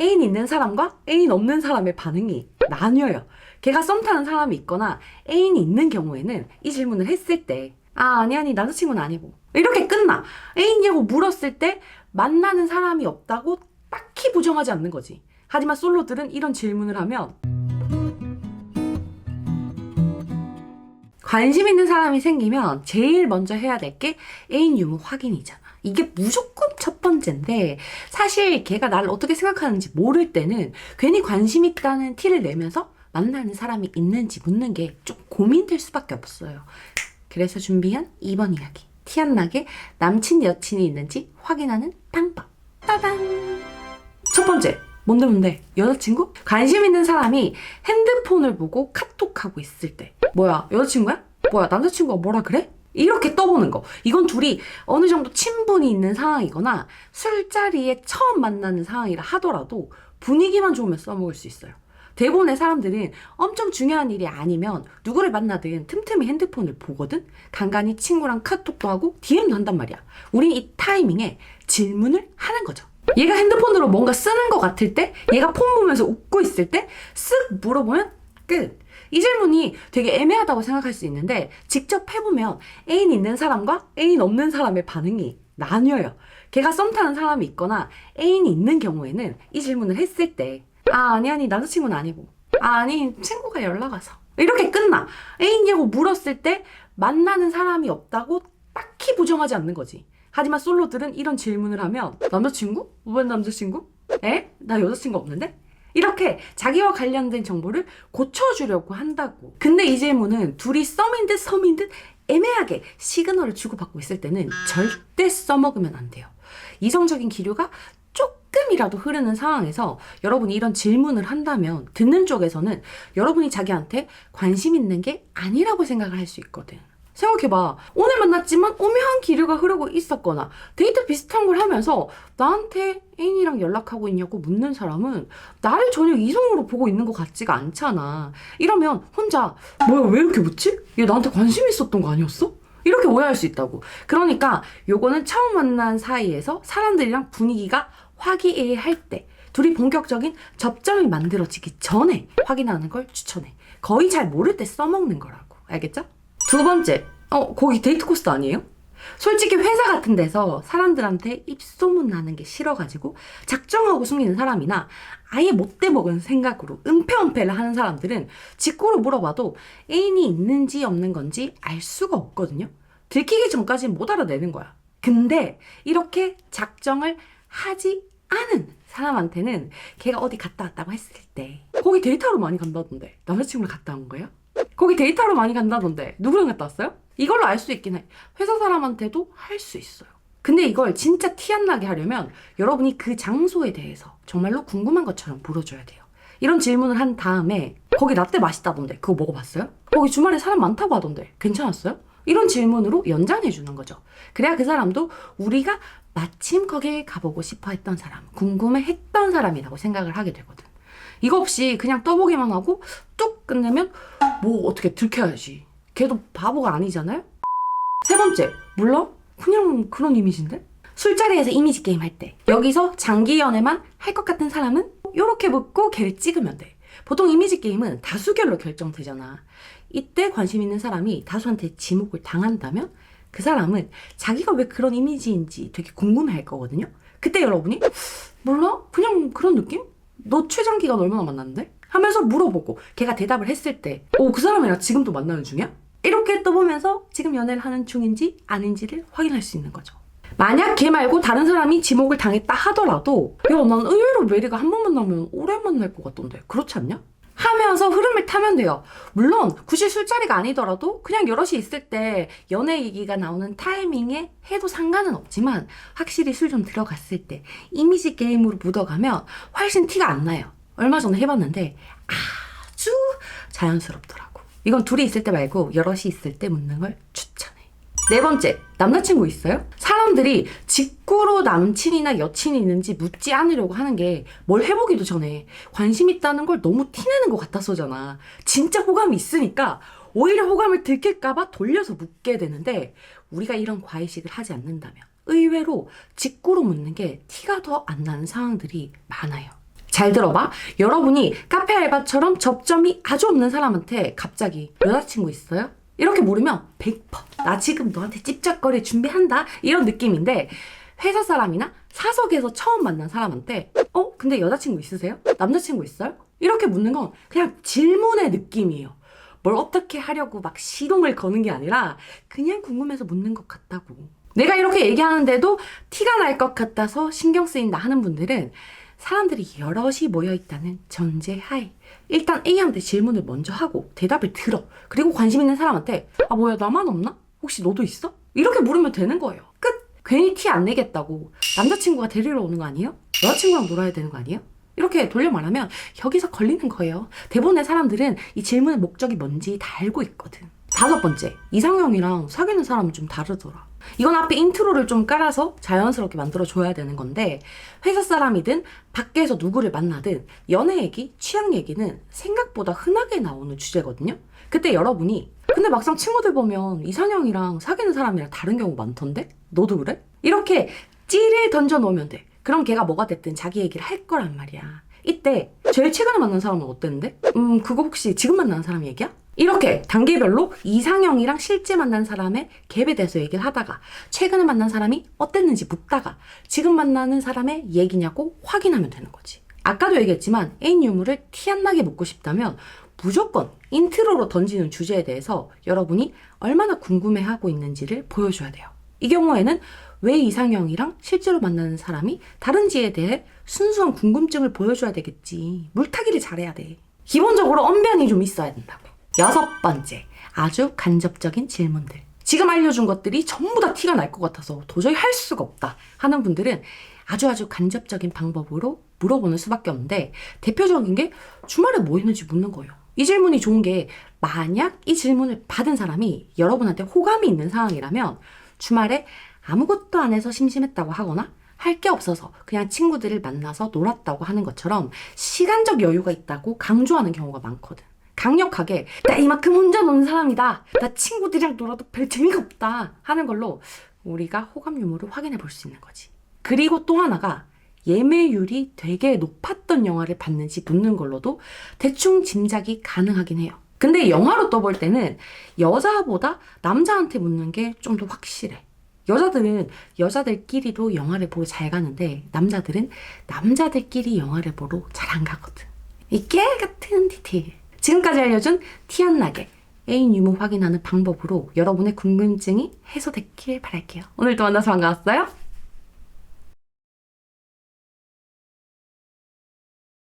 애인 있는 사람과 애인 없는 사람의 반응이 나뉘어요. 걔가 썸 타는 사람이 있거나 애인이 있는 경우에는 이 질문을 했을 때, 아, 아니, 아니, 남자친구는 아니고. 이렇게 끝나. 애인이냐고 물었을 때 만나는 사람이 없다고 딱히 부정하지 않는 거지. 하지만 솔로들은 이런 질문을 하면 관심 있는 사람이 생기면 제일 먼저 해야 될 게 애인 유무 확인이잖아. 이게 무조건 첫 번째인데 사실 걔가 나를 어떻게 생각하는지 모를 때는 괜히 관심 있다는 티를 내면서 만나는 사람이 있는지 묻는 게 좀 고민될 수밖에 없어요. 그래서 준비한 이번 이야기. 티 안 나게 남친 여친이 있는지 확인하는 방법. 따단! 첫 번째. 뭔데 뭔데? 여자친구? 관심 있는 사람이 핸드폰을 보고 카톡하고 있을 때. 뭐야, 여자친구야? 뭐야, 남자친구가 뭐라 그래? 이렇게 떠보는 거. 이건 둘이 어느 정도 친분이 있는 상황이거나 술자리에 처음 만나는 상황이라 하더라도 분위기만 좋으면 써먹을 수 있어요. 대부분의 사람들은 엄청 중요한 일이 아니면 누구를 만나든 틈틈이 핸드폰을 보거든? 간간히 친구랑 카톡도 하고 DM도 한단 말이야. 우린 이 타이밍에 질문을 하는 거죠. 얘가 핸드폰으로 뭔가 쓰는 것 같을 때, 얘가 폰 보면서 웃고 있을 때, 쓱 물어보면 끝. 이 질문이 되게 애매하다고 생각할 수 있는데, 직접 해보면 애인 있는 사람과 애인 없는 사람의 반응이 나뉘어요. 걔가 썸 타는 사람이 있거나 애인이 있는 경우에는 이 질문을 했을 때, 아, 아니, 아니, 남자친구는 아니고. 아, 아니, 친구가 연락 와서. 이렇게 끝나. 애인이냐고 물었을 때 만나는 사람이 없다고 딱히 부정하지 않는 거지. 하지만 솔로들은 이런 질문을 하면 남자친구? 왜 남자친구? 에? 나 여자친구 없는데? 이렇게 자기와 관련된 정보를 고쳐주려고 한다고. 근데 이 질문은 둘이 썸인 듯 섬인 듯 애매하게 시그널을 주고받고 있을 때는 절대 써먹으면 안 돼요. 이성적인 기류가 조금이라도 흐르는 상황에서 여러분이 이런 질문을 한다면 듣는 쪽에서는 여러분이 자기한테 관심 있는 게 아니라고 생각을 할 수 있거든. 생각해봐. 오늘 만났지만 오묘한 기류가 흐르고 있었거나 데이트 비슷한 걸 하면서 나한테 애인이랑 연락하고 있냐고 묻는 사람은 나를 전혀 이성으로 보고 있는 것 같지가 않잖아. 이러면 혼자 뭐야 왜 이렇게 묻지? 얘 나한테 관심 있었던 거 아니었어? 이렇게 오해할 수 있다고. 그러니까 요거는 처음 만난 사이에서 사람들이랑 분위기가 화기애애할 때 둘이 본격적인 접점이 만들어지기 전에 확인하는 걸 추천해. 거의 잘 모를 때 써먹는 거라고. 알겠죠? 두 번째, 어, 거기 데이트 코스 아니에요? 솔직히 회사 같은 데서 사람들한테 입소문 나는 게 싫어가지고 작정하고 숨기는 사람이나 아예 못돼 먹은 생각으로 은폐은폐를 하는 사람들은 직구로 물어봐도 애인이 있는지 없는 건지 알 수가 없거든요. 들키기 전까지는 못 알아내는 거야. 근데 이렇게 작정을 하지 않은 사람한테는 걔가 어디 갔다 왔다고 했을 때 거기 데이트하러 많이 간다던데 남자친구랑 갔다 온 거예요? 거기 데이트하러 많이 간다던데 누구랑 갔다 왔어요? 이걸로 알 수 있긴 해. 회사 사람한테도 할 수 있어요. 근데 이걸 진짜 티 안 나게 하려면 여러분이 그 장소에 대해서 정말로 궁금한 것처럼 물어줘야 돼요. 이런 질문을 한 다음에 거기 라떼 맛있다던데 그거 먹어봤어요? 거기 주말에 사람 많다고 하던데 괜찮았어요? 이런 질문으로 연장해 주는 거죠. 그래야 그 사람도 우리가 마침 거기에 가보고 싶어 했던 사람, 궁금해 했던 사람이라고 생각을 하게 되거든. 이거 없이 그냥 떠보기만 하고 뚝 끝내면 뭐 어떻게 들켜야지. 걔도 바보가 아니잖아요? 세 번째, 몰라? 그냥 그런 이미지인데? 술자리에서 이미지 게임 할 때 여기서 장기 연애만 할 것 같은 사람은 이렇게 묻고 걔를 찍으면 돼. 보통 이미지 게임은 다수결로 결정되잖아. 이때 관심 있는 사람이 다수한테 지목을 당한다면 그 사람은 자기가 왜 그런 이미지인지 되게 궁금해 할 거거든요. 그때 여러분이 몰라? 그냥 그런 느낌? 너 최장 기간 얼마나 만났는데? 하면서 물어보고 걔가 대답을 했을 때 오, 그 사람이랑 지금도 만나는 중이야? 이렇게 떠보면서 지금 연애를 하는 중인지 아닌지를 확인할 수 있는 거죠. 만약 걔 말고 다른 사람이 지목을 당했다 하더라도 야, 난 의외로 메리가 한 번 만나면 오래 만날 것 같던데 그렇지 않냐? 하면서 흐름을 타면 돼요. 물론 굳이 술자리가 아니더라도 그냥 여럿이 있을 때 연애 얘기가 나오는 타이밍에 해도 상관은 없지만 확실히 술 좀 들어갔을 때 이미지 게임으로 묻어가면 훨씬 티가 안 나요. 얼마 전에 해봤는데 아주 자연스럽더라고. 이건 둘이 있을 때 말고 여럿이 있을 때 묻는 걸 추천해. 네 번째, 남자친구 있어요? 사람들이 직구로 남친이나 여친이 있는지 묻지 않으려고 하는 게 뭘 해보기도 전에 관심 있다는 걸 너무 티내는 것 같아서잖아. 진짜 호감이 있으니까 오히려 호감을 들킬까봐 돌려서 묻게 되는데 우리가 이런 과외식을 하지 않는다면 의외로 직구로 묻는 게 티가 더 안 나는 상황들이 많아요. 잘 들어봐. 여러분이 카페 알바처럼 접점이 아주 없는 사람한테 갑자기 여자친구 있어요? 이렇게 물으면 100%나 지금 너한테 찝쩍거릴 준비한다 이런 느낌인데 회사 사람이나 사석에서 처음 만난 사람한테 어? 근데 여자친구 있으세요? 남자친구 있어요? 이렇게 묻는 건 그냥 질문의 느낌이에요. 뭘 어떻게 하려고 막 시동을 거는 게 아니라 그냥 궁금해서 묻는 것 같다고. 내가 이렇게 얘기하는데도 티가 날 것 같아서 신경 쓰인다 하는 분들은 사람들이 여럿이 모여 있다는 전제 하에 일단 A한테 질문을 먼저 하고 대답을 들어. 그리고 관심 있는 사람한테 아 뭐야 나만 없나? 혹시 너도 있어? 이렇게 물으면 되는 거예요. 끝. 괜히 티 안 내겠다고 남자친구가 데리러 오는 거 아니에요? 여자친구랑 놀아야 되는 거 아니에요? 이렇게 돌려 말하면 여기서 걸리는 거예요. 대부분의 사람들은 이 질문의 목적이 뭔지 다 알고 있거든. 다섯 번째, 이상형이랑 사귀는 사람은 좀 다르더라. 이건 앞에 인트로를 좀 깔아서 자연스럽게 만들어줘야 되는 건데, 회사 사람이든 밖에서 누구를 만나든 연애 얘기, 취향 얘기는 생각보다 흔하게 나오는 주제거든요. 그때 여러분이, 근데 막상 친구들 보면 이상형이랑 사귀는 사람이랑 다른 경우 많던데? 너도 그래? 이렇게 찌를 던져 놓으면 돼. 그럼 걔가 뭐가 됐든 자기 얘기를 할 거란 말이야. 이때 제일 최근에 만난 사람은 어땠는데? 음 그거 혹시 지금 만난 사람 얘기야? 이렇게 단계별로 이상형이랑 실제 만난 사람의 갭에 대해서 얘기를 하다가 최근에 만난 사람이 어땠는지 묻다가 지금 만나는 사람의 얘기냐고 확인하면 되는 거지. 아까도 얘기했지만 애인 유무를 티 안 나게 묻고 싶다면 무조건 인트로로 던지는 주제에 대해서 여러분이 얼마나 궁금해하고 있는지를 보여줘야 돼요. 이 경우에는 왜 이상형이랑 실제로 만나는 사람이 다른지에 대해 순수한 궁금증을 보여줘야 되겠지. 물타기를 잘해야 돼. 기본적으로 언변이 좀 있어야 된다고. 여섯 번째, 아주 간접적인 질문들. 지금 알려준 것들이 전부 다 티가 날 것 같아서 도저히 할 수가 없다 하는 분들은 아주 아주 간접적인 방법으로 물어보는 수밖에 없는데 대표적인 게 주말에 뭐 했는지 묻는 거예요. 이 질문이 좋은 게 만약 이 질문을 받은 사람이 여러분한테 호감이 있는 상황이라면 주말에 아무것도 안 해서 심심했다고 하거나 할 게 없어서 그냥 친구들을 만나서 놀았다고 하는 것처럼 시간적 여유가 있다고 강조하는 경우가 많거든. 강력하게 나 이만큼 혼자 노는 사람이다. 나 친구들이랑 놀아도 별 재미가 없다 하는 걸로 우리가 호감 유무를 확인해 볼 수 있는 거지. 그리고 또 하나가 예매율이 되게 높았던 영화를 봤는지 묻는 걸로도 대충 짐작이 가능하긴 해요. 근데 영화로 떠볼 때는 여자보다 남자한테 묻는 게 좀 더 확실해. 여자들은 여자들끼리도 영화를 보러 잘 가는데 남자들은 남자들끼리 영화를 보러 잘 안 가거든. 이 깨알 같은 디테일. 지금까지 알려준 티 안 나게 애인 유무 확인하는 방법으로 여러분의 궁금증이 해소됐길 바랄게요. 오늘도 만나서 반가웠어요.